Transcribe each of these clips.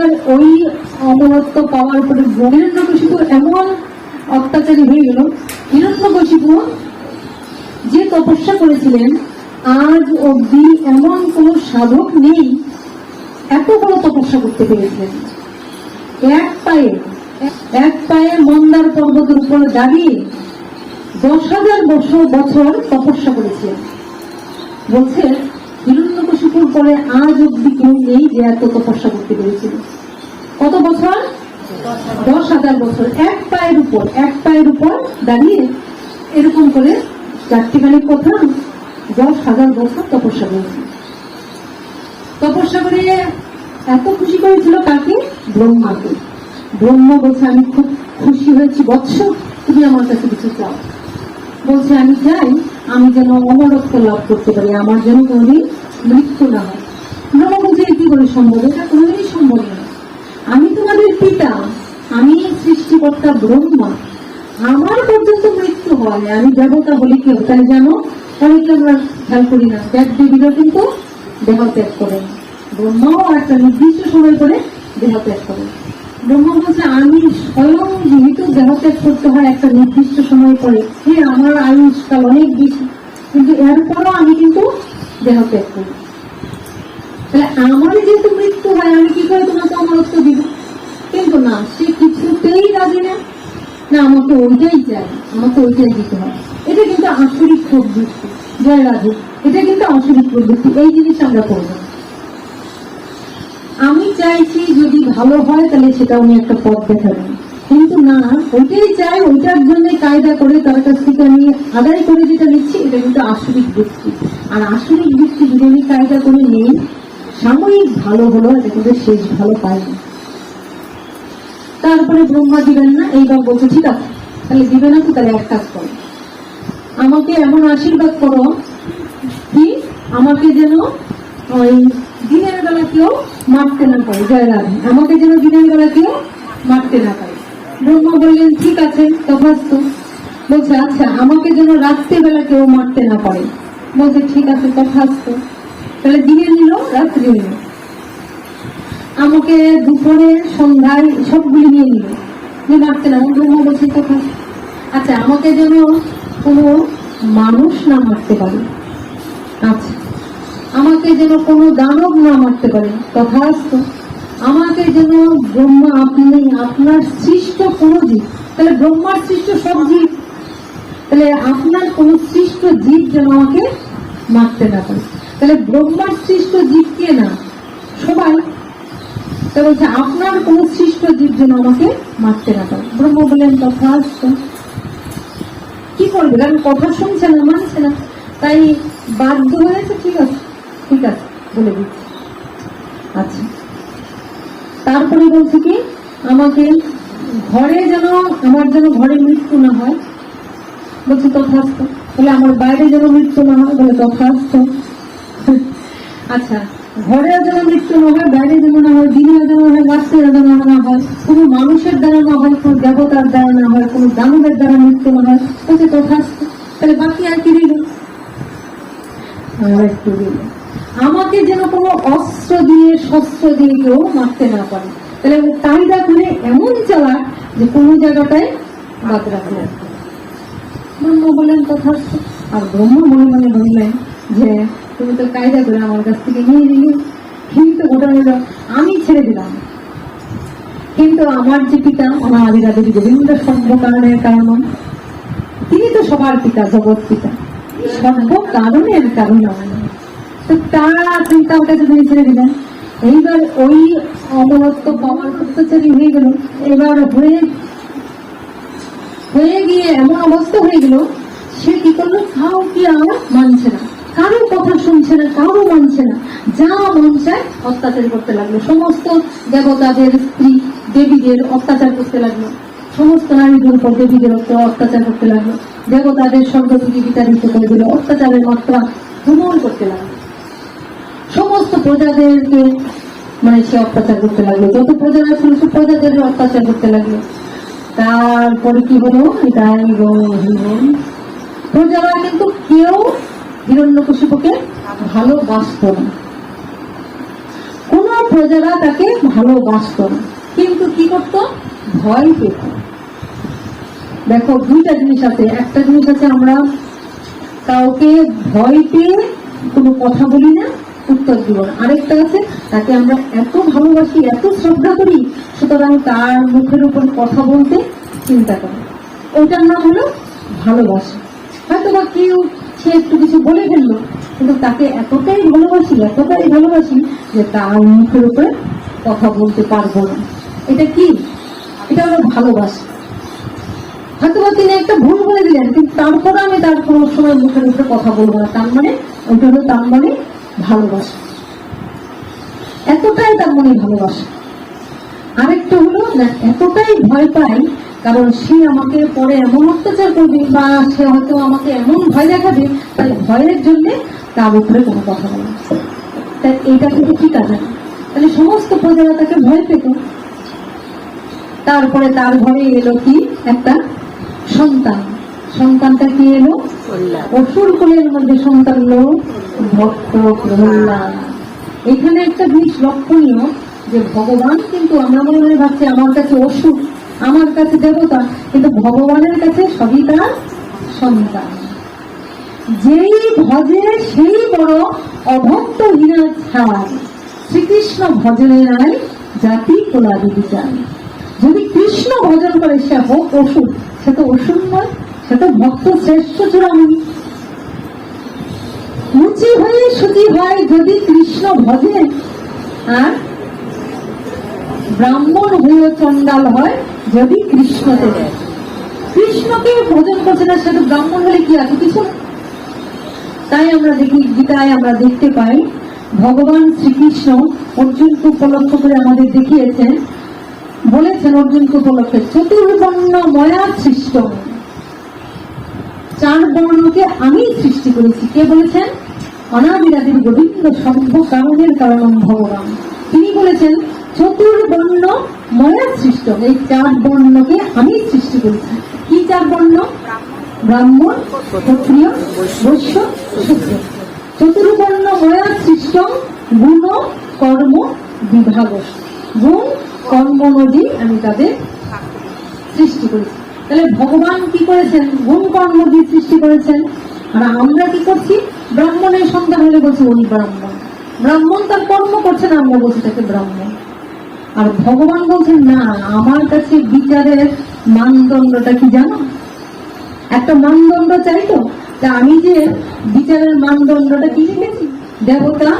এইবার ওই অমরত্ব পাওয়ার পরে হিরণ্যকশিপু এমন অত্যাচারী হয়ে গেল। হিরণ্যকশিপু যে তপস্যা করেছিলেন, আজ অবধি এমন কোন সাধক নেই, এত বড় তপস্যা করতে পেরেছিলেন। এক পায়ে এক পায়ে মন্দার পর্বতের উপরে দাঁড়িয়ে দশ হাজার বছর বছর তপস্যা করেছিলেন। বলছে হিরণ্যকশিপুর পরে আজ অব্দি কেউ নেই যে এত তপস্যা করতে পেরেছিল কত বছর? দশ হাজার বছর। এক পায়ের উপর, এক পায়ের উপর দাঁড়িয়ে এরকম করে চারটিখানি কথা দশ হাজার বছর তপস্যা করেছে তপস্যা করে এত খুশি করেছিল কাকে? ব্রহ্মাকে। ব্রহ্মা বলছে, আমি খুব খুশি হয়েছি, বৎস, তুমি আমার কাছে কিছু চাও। বলছে, আমি চাই আমি যেন অমরত্ব লাভ করতে পারি, আমার যেন কোনোদিন মৃত্যু না হয়। বলছে "এ কি করে সম্ভব, এটা কোনোদিনই সম্ভব না। আমি তোমাদের পিতা, আমি সৃষ্টিকর্তা ব্রহ্মা। আমার পর্যন্ত মৃত্যু হয়, আমি দেবতা বলি কেউ, তাই জানো অনেকে আমরা খেয়াল করি না দেব দেবীরা কিন্তু দেহ ত্যাগ করেন। ব্রহ্মাও একটা নির্দিষ্ট সময় করে দেহ ত্যাগ করেন। ব্রহ্মা বলছে, আমি স্বয়ং যেহেতু দেহ ত্যাগ করতে হয় একটা নির্দিষ্ট সময় পরে হ্যাঁ আমার আয়ুষ্কাল অনেক বেশি। কিন্তু এরপরও আমি কিন্তু দেহ ত্যাগ করি। তাহলে আমার যেহেতু মৃত্যু হয়, আমি কি করে তোমাকে অমরত্ব দিব? কিন্তু না, সে কিছুতেই রাজি না। না, আমাকে ওইটাই চাই, আমাকে ওইটাই দিতে হয়। এটা কিন্তু আসরিক প্রবৃত্তি, জয় রাজু এটা কিন্তু আসরিক প্রবৃত্তি, এই জিনিস আমরা করব। আমি চাইছি যদি ভালো হয়, তাহলে সেটা উনি একটা পথ দেখাবেন। কিন্তু না ওইটাই চাই ওইটার জন্য কায়দা করে তার কাছ থেকে আমি আদায় করে যেটা নিচ্ছি, এটা কিন্তু আসরিক বৃত্তি আর আসরিক বৃত্তি যদি আমি কায়দা করে নেই সাময়িক ভালো হলো, এটা কিন্তু শেষ ভালো পাইনি। তারপরে ব্রহ্মা দিবেন না এইবার বলছে ঠিক আছে। তাহলে দিবে না তো তাহলে এক কাজ করো আমাকে এমন আশীর্বাদ করো, কি? আমাকে যেন, ওই দিনের বেলা কেউ মারতে না পারে জয় রাধে আমাকে যেন দিনের বেলা কেউ মারতে না পারে। ব্রহ্মা বললেন, ঠিক আছে, তথাস্তু। বলছে আচ্ছা আমাকে যেন রাত্রে বেলা কেউ মারতে না পারে। বলছে, ঠিক আছে, তথাস্তু। তাহলে দিনে নিল, রাত্রে নিল। আমাকে দুপুরে, সন্ধ্যায় সবগুলি নিয়ে নিল। যে মারতে না, ব্রহ্মা বলছে তথা আচ্ছা আমাকে যেন কোনো মানুষ না মারতে পারে। আচ্ছা আমাকে যেন কোনো দানব না মারতে পারে। তথাস্ত। আমাকে যেন ব্রহ্মা, আপনি, আপনার সৃষ্ট কোনো জীব, তাহলে ব্রহ্মার সৃষ্ট সব জীব, তাহলে আপনার কোন সৃষ্ট জীব যেন আমাকে মারতে না পারে। তাহলে ব্রহ্মার সৃষ্ট জীব কে না? সবাই। তা বলছে, আপনার কোন সৃষ্ট জীব যেন আমাকে মারতে না পারে। ব্রহ্ম বলেন তথাস্ত কি করবে? কারণ কথা শুনছে না, মানছে না। তাই বাধ্য হয়েছে, ঠিক আছে ঠিক আছে, বলে দিচ্ছি। আচ্ছা। তারপরে বলছে কি, আমাকে ঘরে যেন, আমার যেন ঘরে মৃত্যু না হয়, বলছি তথাস্ত বলে আমার বাইরে যেন মৃত্যু না হয়, বলে তথাস্ত আচ্ছা ঘরে যেন মৃত্যু না হয়, বাইরে যেন না হয় দিনে যেন হয় রাত্রে যেন না হয়, কোনো মানুষের দ্বারা না হয়, কোনো দেবতার দ্বারা না হয়, কোনো দানবের দ্বারা মৃত্যু না হয়, বলছে তথাস্ত তাহলে বাকি আর কি রইল? একটু রইল। আমাকে যেন কোনো অস্ত্র দিয়ে, শস্ত্র দিয়ে কেউ মারতে না পারে। তাহলে কায়দা করে এমন চালাক যে কোনো জায়গাটায় বাদ রাখে। ব্রহ্ম বলেন তথার্থ আর ব্রহ্ম মনে মনে বললেন যে তুমি তো কায়দা করে আমার কাছ থেকে নিয়ে নিলে। কিন্তু ওটা হলো আমি ছেড়ে দিলাম। কিন্তু আমার যে পিতা, আমার আদিরাদের গোবিন্দ সর্ব কারণের কারণ, তিনি তো সবার পিতা, জগৎ পিতা। সর্ব কারণের কারণ তো তারা চিন্তার কাছে তিনি ছেড়ে দিলেন এইবার ওই অমরত্ব পাওয়ার অত্যাচারী হয়ে গেল। এবার হয়ে হয়ে গিয়ে এমন অবস্থা হয়ে গেল, সে কি করল? কাউ কি আর মানছে না। কারও কথা শুনছে না, কারও মানছে না। যা মন চায় অত্যাচার করতে লাগল। সমস্ত দেবতাদের স্ত্রী দেবীদের অত্যাচার করতে লাগল। সমস্ত নারীদের উপর দেবীদের অত্যাচার করতে লাগল। দেবতাদের স্বর্গ থেকে বিতাড়িত করে দিল। অত্যাচারের মাত্রা তুমুল করতে লাগল। সমস্ত প্রজাদেরকে মানে সে অত্যাচার করতে লাগল। যত প্রজারা ছিল সব প্রজাদের অত্যাচার করতে লাগল। তারপরে কি হলো? হিরণ প্রজারা কিন্তু কেউ হিরণ্যকশিপুকে ভালোবাসত না। কোন প্রজারা তাকে ভালোবাসত না। কিন্তু কি করত? ভয় পেত। দেখো, দুইটা জিনিস আছে। একটা জিনিস আছে, আমরা কাউকে ভয় পেয়ে কোনো কথা বলি না। উত্তর দিব। আরেকটা আছে, তাকে আমরা এত ভালোবাসি, এত শ্রদ্ধা করি, সুতরাং তার মুখের উপর কথা বলতে চিন্তা করি। ওটার নাম হলো ভালোবাসা। হয়তো বা কেউ সে একটু কিছু বলে ফেলল, কিন্তু তাকে এতটাই ভালোবাসি এতটাই ভালোবাসি যে তার মুখের উপরে কথা বলতে পারব না। এটা কি? এটা হলো ভালোবাসা। হয়তো বা তিনি একটা ভুল বলে দিলেন, কিন্তু তারপরে আমি তার কোনো সময় মুখের উপরে কথা বলব না। তার মানে ওইটা হলো তার মানে ভালোবাসা। এতটাই তার মনে ভালোবাসা। আরেকটা হলো, না, এতটাই ভয় পাই কারণ সে আমাকে পরে এমন অত্যাচার করবে বা সে হয়তো আমাকে এমন ভয় দেখাবে তাই ভয়ের জন্য তার উপরে কোনো কথা বলে তাই এইটা কিন্তু ঠিক আছে তাহলে সমস্ত প্রজারা তাকে ভয় পেত। তারপরে তার ঘরে এলো কি? একটা সন্তান। সন্তানটা কি এলো? অসুর কুলের মধ্যে সন্তান এলো ভক্ত, প্রহ্লাদ। এখানে একটা জিনিস লক্ষণীয় যে ভগবান কিন্তু আমরা মনে মনে ভাবছি আমার কাছে অসুর, আমার কাছে দেবতা, কিন্তু ভগবানের কাছে সবই তার সন্তান। যেই ভজে সেই বড় অভক্ত হীনা ছাড় শ্রীকৃষ্ণ ভজনে নাই জাতি কোলাদি বিচার যদি কৃষ্ণ ভজন করে সে হোক অসুর, সে তো অসুর নয়। সে ভক্ত শ্রেষ্ঠ চূড়ামণি। মুচি হয়ে সুচি হয় যদি কৃষ্ণ ভজে, আর ব্রাহ্মণ হয়ে চন্ডাল হয় যদি কৃষ্ণকে কৃষ্ণকে ভজন করছে না সে তো ব্রাহ্মণ হলে কি আছে কিছু? তাই আমরা দেখি, গীতায় আমরা দেখতে পাই, ভগবান শ্রীকৃষ্ণ অর্জুনকে উপলক্ষ করে আমাদের দেখিয়েছেন। বলেছেন অর্জুনকে উপলক্ষে চতুর্বর্ণ ময়া সৃষ্ট চার বর্ণকে আমি সৃষ্টি করেছি। কে বলেছেন? অনাদিরাদির গোবিন্দ সর্ব কারণের কারণ ভগবান। তিনি বলেছেন, চতুর্বর্ণ ময়া সৃষ্ট। এই চার বর্ণকে আমি সৃষ্টি করেছি। কি চার বর্ণ ব্রাহ্মণ, ক্ষত্রিয়, বৈশ্য চতুর্বর্ণ ময়া সৃষ্ট গুণ, কর্ম, বিভাগ। গুণ, কর্ম নদী আমি তাদের সৃষ্টি করেছি। তাহলে ভগবান কি করেছেন? গুণ কর্ম দিয়ে সৃষ্টি করেছেন। আর আমরা কি করছি? ব্রাহ্মণের সন্তান হলে বলছি উনি ব্রাহ্মণ। ব্রাহ্মণ তার কর্ম করছে না, আমরা বলছি তাকে ব্রাহ্মণ। আর ভগবান বলছেন, না, আমার কাছে বিচারের মানদণ্ডটা কি জানো? একটা মানদণ্ড চাই তো। তা আমি যে বিচারের মানদণ্ডটা কি লিখেছি? দেবতা,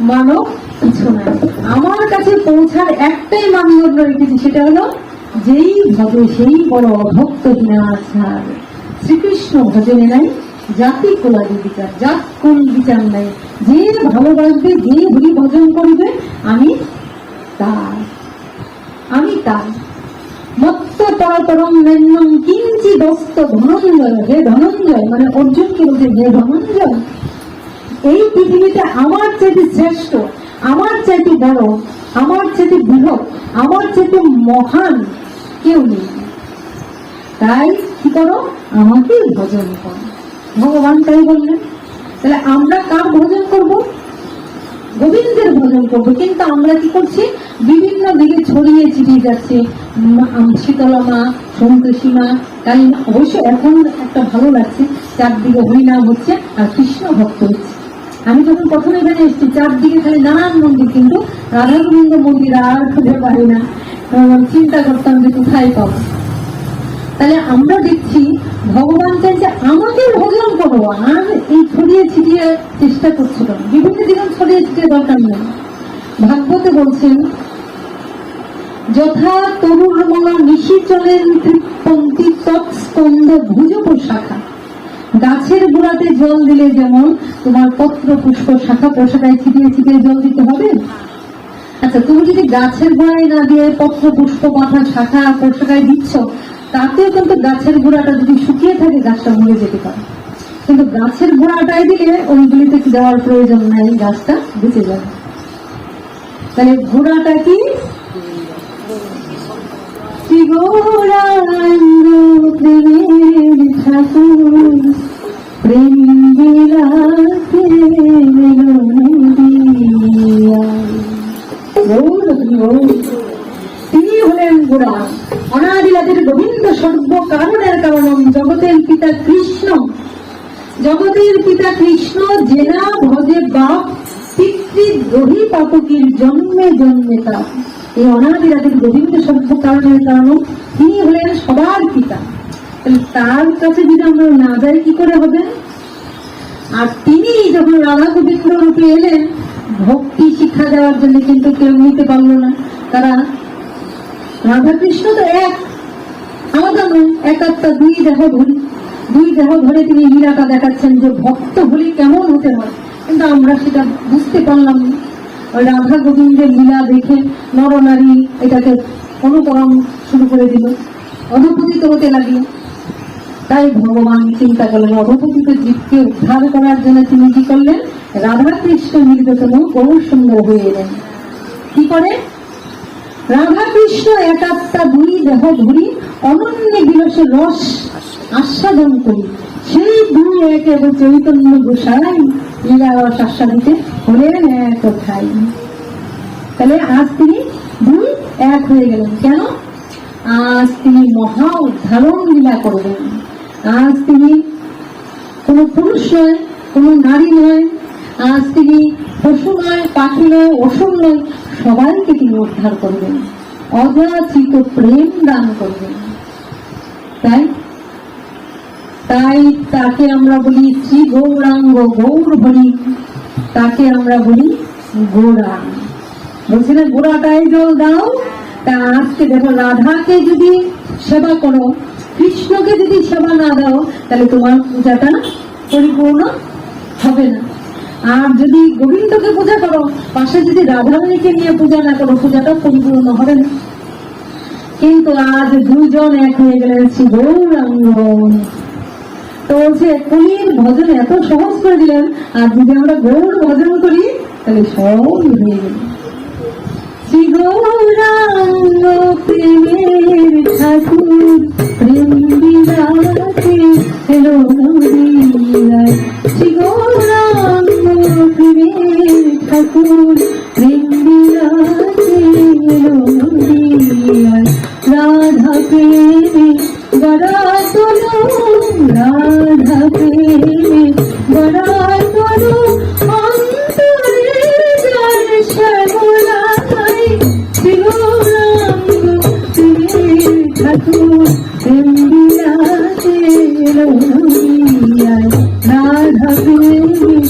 মানব, কিছু না আমার কাছে পৌঁছার একটাই মানদণ্ড রেখেছি, সেটা হলো যেই ভজে সেই বড় অভক্ত বিনাশার। শ্রীকৃষ্ণ ভজনে নাই, জাতি কোলাদি বিচার, জাত কোন বিচার নাই। যে ভালোবাসবে, যে হরি ভজন করবে, আমি তার আমি তার। মানে এই আমার চাইতে শ্রেষ্ঠ আমার চাইতে বড়, আমার চাইতে বৃহৎ, আমার চাইতে মহান কেউ নেই। তাই কি করো? আমাকে ভজন করো। ভগবান তাই বললেন। তাহলে আমরা কার ভজন করব? গোবিন্দের ভজন করব। কিন্তু আমরা কি করছি? বিভিন্ন দিকে ছড়িয়ে ছিটিয়ে যাচ্ছে। শীতলা মা সন্তোষী মা কালী অবশ্য এখন একটা ভালো লাগছে। চারদিকে হরিনাম হচ্ছে আর কৃষ্ণ ভক্ত হচ্ছে। আমি যখন প্রথমে এখানে এসেছি, চারদিকে খালি নানান মন্দির, কিন্তু রাধা গোবিন্দ মন্দির আর খুঁজে পাই না। চিন্তা করতাম যে কোথায় পাবো। তাহলে আমরা দেখছি ভগবান চাইছে আমাকে ভজন করো আর এই ছড়িয়ে ছিটিয়ে চেষ্টা করছিল বিভিন্ন দিকে ছড়িয়ে ছিটিয়ে দরকার নেই। ভাগবতে বলছেন, যথা তরুণমলা নিশিচলেন তৃপ্পন্তি তৎস্কন্দ ভুজপ শাখা। গাছের গোড়াতে জল দিলে যেমন তোমার পত্র, পুষ্প, শাখা পোশাকায় ছিটিয়ে ছিটিয়ে জল দিতে হবে। আচ্ছা তুমি যদি গাছের গোড়ায় না দিয়ে পত্র, পুষ্প, পাতা, শাখা পোশাকায় দিচ্ছ, তাতেও কিন্তু গাছের গোড়াটা যদি শুকিয়ে থাকে, গাছটা মরে যেতে পারে। কিন্তু গাছের গোড়াটাই দিলে ওইগুলিতে দেওয়ার প্রয়োজন নাই, গাছটা বেঁচে যাবে। তাহলে গোড়াটা কি? গৌরাঙ্গ প্রেমের ঠাকুর তিনি হলেন গোড়া। অনাদিলাদের গোবিন্দ সর্ব কারণের কারণ জগতের পিতা কৃষ্ণ জগতের পিতা কৃষ্ণ জেনা ভজে বাপ, পিতৃদ্রোহী পাতকীর জন্মে জন্মে তার। এই অনাদিরাদের গোবিন্দ কারণের কারণ তিনি হলেন সবার পিতা। তার কাছে যদি আমরা না যাই, কি করে হবে? আর তিনি যখন রাধা গোবিন্দ রূপে এলেন, ভক্তি শিক্ষা দেওয়ার জন্য কিন্তু কেউ নিতে পারল না। তারা, রাধা কৃষ্ণ তো এক আলাদা নয় এক একটা দুই দেহ ধরি দুই দেহ ধরে তিনি লীলাটা দেখাচ্ছেন যে ভক্ত হলে কেমন হতে হয়। কিন্তু আমরা সেটা বুঝতে পারলাম না। রাধা গোবিন্দের লীলা দেখে নরনারী এটাকে অনুকরণ শুরু করে দিল। অধপতিত হতে লাগল। তাই ভগবান চিন্তা করলেন অধপতিত জীবকে উদ্ধার করার জন্য তিনি কি করলেন? রাধা কৃষ্ণ নির্গতন বহু সুন্দর হয়ে এলেন। কি করে? রাধা কৃষ্ণ একাত্তা দুই দেহ ধরি অনন্য বিরসে রস আস্বাদন করি। সেই দুই একে চৈতন্য গোসাই লীলা রস আস্বাদিতে হলেন এক খাই তাহলে আজ তিনি দুই এক হয়ে গেলেন। কেন? আজ তিনি মহা উদ্ধারণ লীলা করবেন। আজ তিনি কোনো পুরুষ নয়, কোনো নারী নয়, আজ তিনি পশু নয়, পাখি নয়, অসুর নয়, সবাইকে তিনি উদ্ধার করবেন। অযাচিত প্রেম দান করবেন। তাই তাই তাকে আমরা বলি শ্রী গৌরাঙ্গ, গৌর হরি তাকে আমরা বলি গোড়া বলছি না গোড়াটাই জল দাও, তা আজকে দেখো রাধাকে যদি সেবা করো, কৃষ্ণকে যদি সেবা না দাও, তাহলে তোমার পূজাটা পরিপূর্ণ হবে না। আর যদি গোবিন্দকে পূজা করো, পাশে যদি রাধারানীকে নিয়ে পূজা না করো, পূজাটা পরিপূর্ণ হবে না। কিন্তু আজ দুজন এক হয়ে গেলেন শ্রী গৌরাঙ্গ। তো বলছে কলির ভজন এত সহজ করে দিলেন, আর যদি আমরা গৌর ভজন করি, তাহলে সবই হয়ে যাবে। শ্রী গৌরাঙ্গ প্রেমের ঠাকুর, প্রেম এলো শ্রী গৌরাঙ্গ প্রেমের ঠাকুর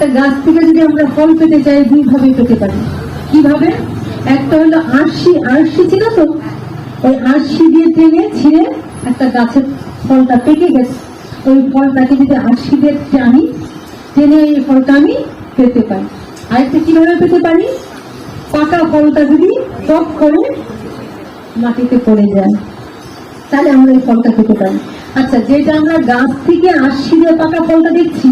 একটা গাছ থেকে যদি আমরা ফল পেতে চাই দুই ভাবে পেতে পারি। কীভাবে? একটা হলো আরশি আরশি ছিল তো? ওই আরশি দিয়ে টেনে ছিঁড়ে একটা গাছের ফলটা পেকে গেছে। ওই ফলটাকে যদি আরশি দিয়ে টানি, টেনে এই ফলটা আমি পেতে পারি। আরেকটা কীভাবে পেতে পারি? পাকা ফলটা যদি টক করে মাটিতে পড়ে যায়, তাহলে আমরা এই ফলটা খেতে পারি। আচ্ছা যেটা আমরা গাছ থেকে আশি দিয়ে পাকা ফলটা দেখছি,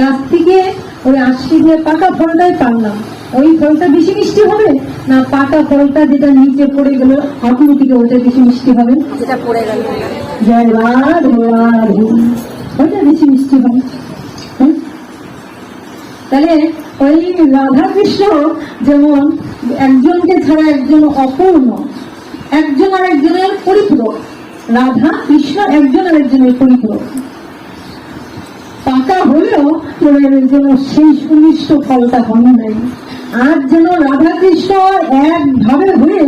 গাছ থেকে ওই আশি দিয়ে পাকা ফলটাই পারলাম ওই ফলটা বেশি মিষ্টি হবে? না পাকা ফলটা যেটা নিচে পড়ে গেল অটোমেটিকে ওটা বেশি মিষ্টি হবে? যেটা পড়ে গেল। জয় রাধে রাধে। ওইটা বেশি মিষ্টি হবে। তাহলে ওই রাধা কৃষ্ণ যেমন একজনকে ছাড়া একজন অপূর্ণ একজন আর একজনের পরিপূরক। রাধা কৃষ্ণ একজন আর একজনের পরিপূরক। পাকা হলেও যেন সেই সুনিষ্ট ফলটা হয় নাই। আর যেন রাধা কৃষ্ণ একভাবে হয়ে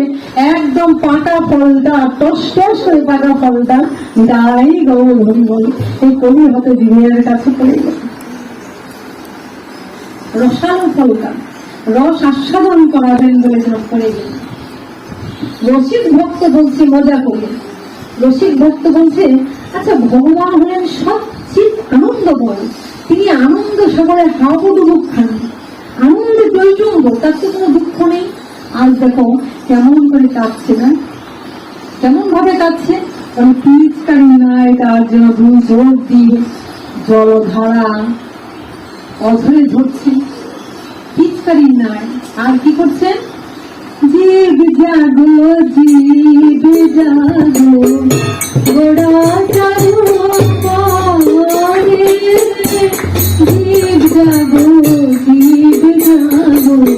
একদম পাকা ফলটা টস টস করে পাকা ফলটা গাই গৌর হরি বল এই কবি হতে দিনের কাছে পড়ে গেল। রসালো ফলটা, রস আস্বাদন করাবেন বলে যেন পড়ে গেল। রসিক ভক্ত বলছে, মজা করে রসিক ভক্ত বলছে আচ্ছা ভগবান হলেন সবচেয়ে আনন্দময়। তিনি আনন্দ সবাই হাবুডুবুক খান আনন্দে তার তো কোনো দুঃখ নেই। আজ দেখো, কেমন করে কাঁদছে না? কেমন ভাবে কাঁদছে? কারণ নাই তার দুই জলধারা অধরে ধরছে। পিচকারি নাই আর কি করছেন জীব জাগো জীব জাগো, গোড়া চালু করে জীব জাগো জীব জাগো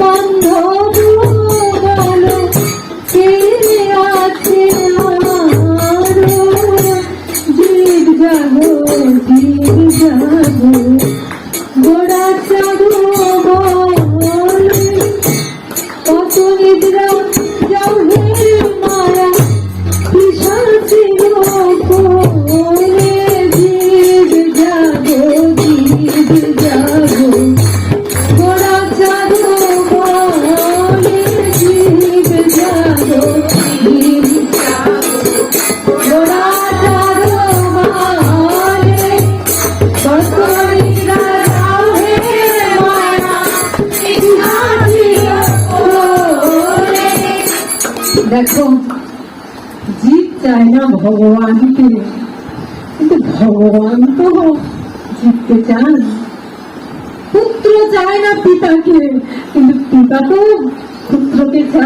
মুসম ভগবানকে কিন্তু ভগবান তো জিততে চান। পুত্র চায় না পিতাকে, কিন্তু পিতা তো পুত্রকে চায়।